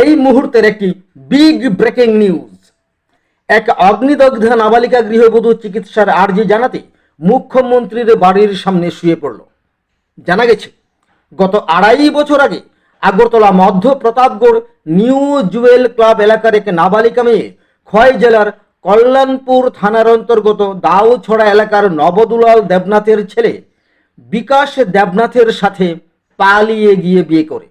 এই মুহূর্তের একটি বিগ ব্রেকিং নিউজ এক অগ্নিদগ্ধ নাবালিকা গৃহবধূ চিকিৎসার আর্জি জানাতে মুখ্যমন্ত্রীর বাড়ির সামনে শুয়ে পড়ল। জানা গেছে, গত আড়াই বছর আগে আগরতলা মধ্য প্রতাপগড় নিউ জুয়েল ক্লাব এলাকার এক নাবালিকা মেয়ে খোয়াই জেলার কল্যাণপুর থানার অন্তর্গত দাউছড়া এলাকার নবদুলাল দেবনাথের ছেলে বিকাশ দেবনাথের সাথে পালিয়ে গিয়ে বিয়ে করে।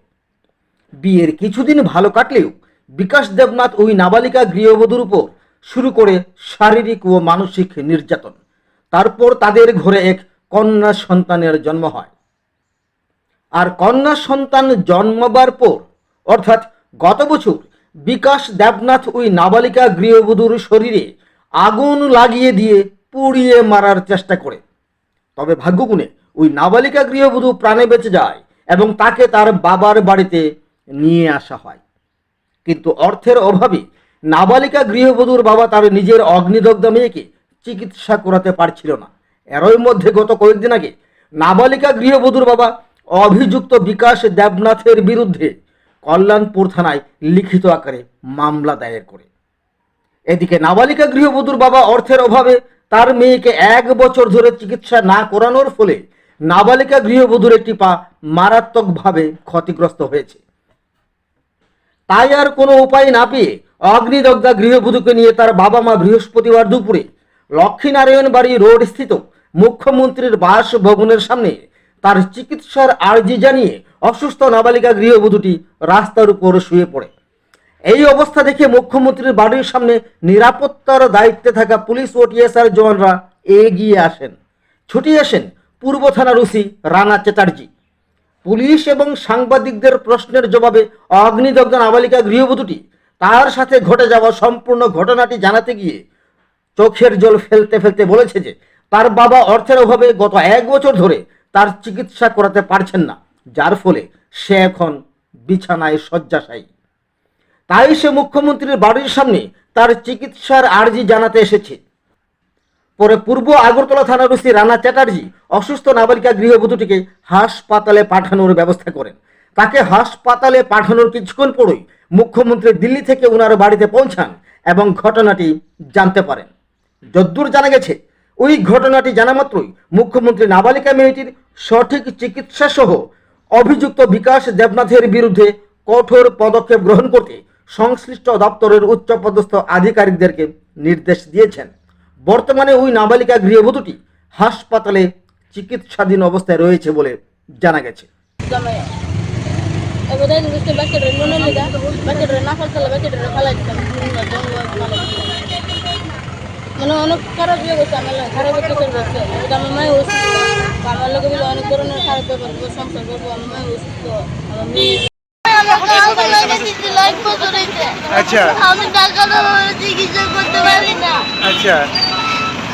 বিয়ের কিছুদিন ভালো কাটলেও বিকাশ দেবনাথ ওই নাবালিকা গৃহবধূর উপর শুরু করে শারীরিক ও মানসিক নির্যাতন। তারপর তাদের ঘরে এক কন্যা সন্তানের জন্ম হয়। আর কন্যা সন্তান জন্মবার পর, অর্থাৎ গত বছর বিকাশ দেবনাথ ওই নাবালিকা গৃহবধূর শরীরে আগুন লাগিয়ে দিয়ে পুড়িয়ে মারার চেষ্টা করে। তবে ভাগ্যগুণে ওই নাবালিকা গৃহবধূ প্রাণে বেঁচে যায় এবং তাকে তার বাবার বাড়িতে নিয়ে আসা হয়। কিন্তু অর্থের অভাবে নাবালিকা গৃহবধূর বাবা তার নিজের অগ্নিদগ্ধ মেয়েকে চিকিৎসা করাতে পারছিল না। এরই মধ্যে গত কয়েকদিন আগে নাবালিকা গৃহবধূর বাবা অভিযুক্ত বিকাশ দেবনাথের বিরুদ্ধে কল্যাণপুর থানায় লিখিত আকারে মামলা দায়ের করে। এদিকে নাবালিকা গৃহবধূর বাবা অর্থের অভাবে তার মেয়েকে এক বছর ধরে চিকিৎসা না করানোর ফলে নাবালিকা গৃহবধূর একটি পা মারাত্মকভাবে ক্ষতিগ্রস্ত হয়েছে। তাই আর কোনো উপায় না পেয়ে অগ্নিদগ্ধা গৃহবধূকে নিয়ে তার বাবা মা বৃহস্পতিবার দুপুরে লক্ষ্মীনারায়ণ বাড়ি রোড স্থিত মুখ্যমন্ত্রীর বাসভবনের সামনে তার চিকিৎসার আর্জি জানিয়ে অসুস্থ নাবালিকা গৃহবধূটি রাস্তার উপর শুয়ে পড়ে। এই অবস্থা দেখে মুখ্যমন্ত্রীর বাড়ির সামনে নিরাপত্তার দায়িত্বে থাকা পুলিশ ও টিএসআর জওয়ানরা এগিয়ে আসেন। ছুটি আসেন পূর্ব থানার ওসি রানা চ্যাটার্জি। পুলিশ এবং সাংবাদিকদের প্রশ্নের জবাবে অগ্নিদগ্ধ নাবালিকা গৃহবধূটি তার সাথে ঘটে যাওয়া সম্পূর্ণ ঘটনাটি জানাতে গিয়ে চোখের জল ফেলতে ফেলতে বলেছে যে, তার বাবা অর্থের অভাবে গত এক বছর ধরে তার চিকিৎসা করাতে পারছেন না, যার ফলে সে এখন বিছানায় শয্যাশায়ী। তাই সে মুখ্যমন্ত্রীর বাড়ির সামনে তার চিকিৎসার আর্জি জানাতে এসেছে। পরে পূর্ব আগরতলা থানার ওসি রানা চ্যাটার্জি অসুস্থ নাবালিকা গৃহবধূটিকে হাসপাতালে পাঠানোর ব্যবস্থা করেন। তাকে হাসপাতালে পাঠানোর কিছুক্ষণ পরই মুখ্যমন্ত্রী দিল্লি থেকে ওনার বাড়িতে পৌঁছান এবং ঘটনাটি জানতে পারেন। যদ্দূর জানা গেছে, ওই ঘটনাটি জানা মাত্রই মুখ্যমন্ত্রী নাবালিকা মেয়েটির সঠিক চিকিৎসা সহ অভিযুক্ত বিকাশ দেবনাথের বিরুদ্ধে কঠোর পদক্ষেপ গ্রহণ করতে সংশ্লিষ্ট দপ্তরের উচ্চপদস্থ আধিকারিকদেরকে নির্দেশ দিয়েছেন। বর্তমানে ওই নাবালিকা গৃহবধূটি হাসপাতালে চিকিৎসাধীন অবস্থায় রয়েছে বলে জানা গেছে। জামাই এবারে বুঝতে বাকি রে মনে লিগা বাকি রে না ফেলতে বাকি রে ফালাই দিতাম মানে অনেক খারাপ ইয়ে করছে আমার খারাপ একটা চলবে আমার মায়ের অসুস্থ আমার লোকে বলে অনেক ধরনের খারাপ ব্যাপার সংসার করব আমার মায়ের অসুস্থ আমার মেয়ে আচ্ছা। আমি টাকা চিকিৎসা করতে পারি না। আচ্ছা।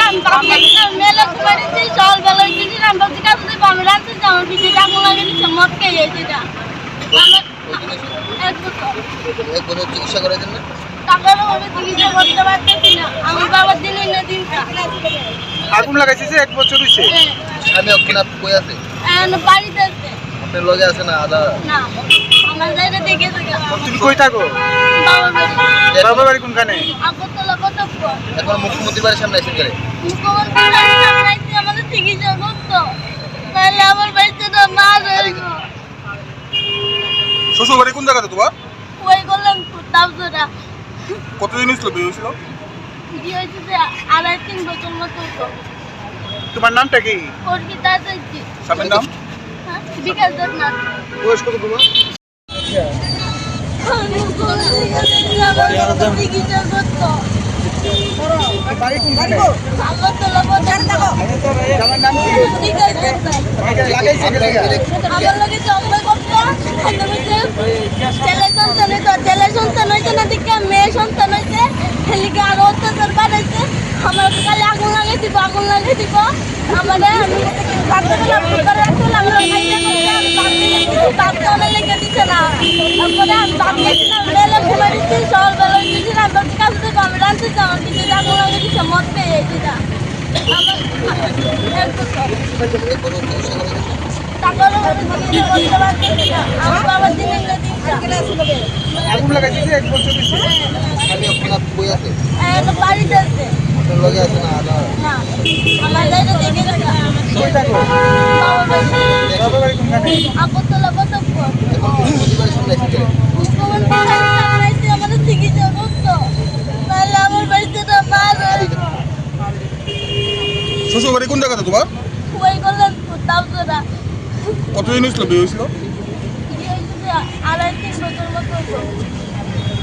আমি খেতে মেলে কুমারিছি সকালবেলা আমি ভাবছি কাজ দিব আমি রাঁধতেছি আমার পিছিয়ে আগুন লাগে মদ খেয়ে এক চিকিৎসা করার জন্য আমি আগুন লাগাইছে যে এক বছর হইছে? স্বামী অক্ষণাৎ কই আছে? বাড়িতে আছে। আপনার লগে আছে না আদা না। আমার জায়গা দেখে তুমি কই থাকো? বাবার বাড়ি কোনখানে? আগরতলা কত এখন মুখ্যমন্ত্রী বাড়ির সামনে এসে গেলে মুখ্যমন্ত্রী বাড়ির সামনে এসে আমাদের চিকিৎসা করতো তাহলে আমার বাড়িতে তো মা রইল। শ্বশুর বাড়ি কোন জায়গাতে তোমার? ওই করলাম তাবজোটা কতদিন হয়েছিল বিয়ে হয়েছিল? কি হয়েছে যে আড়াই তিন বছর মতো হতো তোমার নামটা কি? ওর কি তা চাইছি স্বামীর নাম? হ্যাঁ বিকাশ দেবনাথ বয়স কত তোমার? মেয়ে সন্তান হইছে হেলিকে আরও অত্যাচার বাড়াইছে আমার কালে আগুন লাগিয়ে দিব আগুন লাগিয়ে দিব আমাদের আগুন লাগাইছে এক বছর আপনার আছে একটা বাড়িতে আছে। আপনার লগে আছে না আলাদা কই থাকো বাবার বাড়ি কোনখানে আগরতলা মুখ্যমন্ত্রী আমাদের চিকিৎসা করতো তাহলে আমার বাড়িতে তো মার শ্বশুর বাড়ি কোন জায়গাতে তোমার? ওই তাও কতদিন হয়েছিল বিয়ে হয়েছিল? আড়াই তিন বছর মতো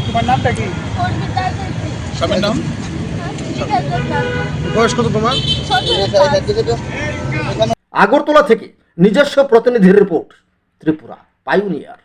তোমার নামটা কি? স্বামীর নাম? বয়স কত তোমার? আগরতলা থেকে নিজস্ব প্রতিনিধি রিপোর্ট ত্রিপুরা পাইওনিয়ার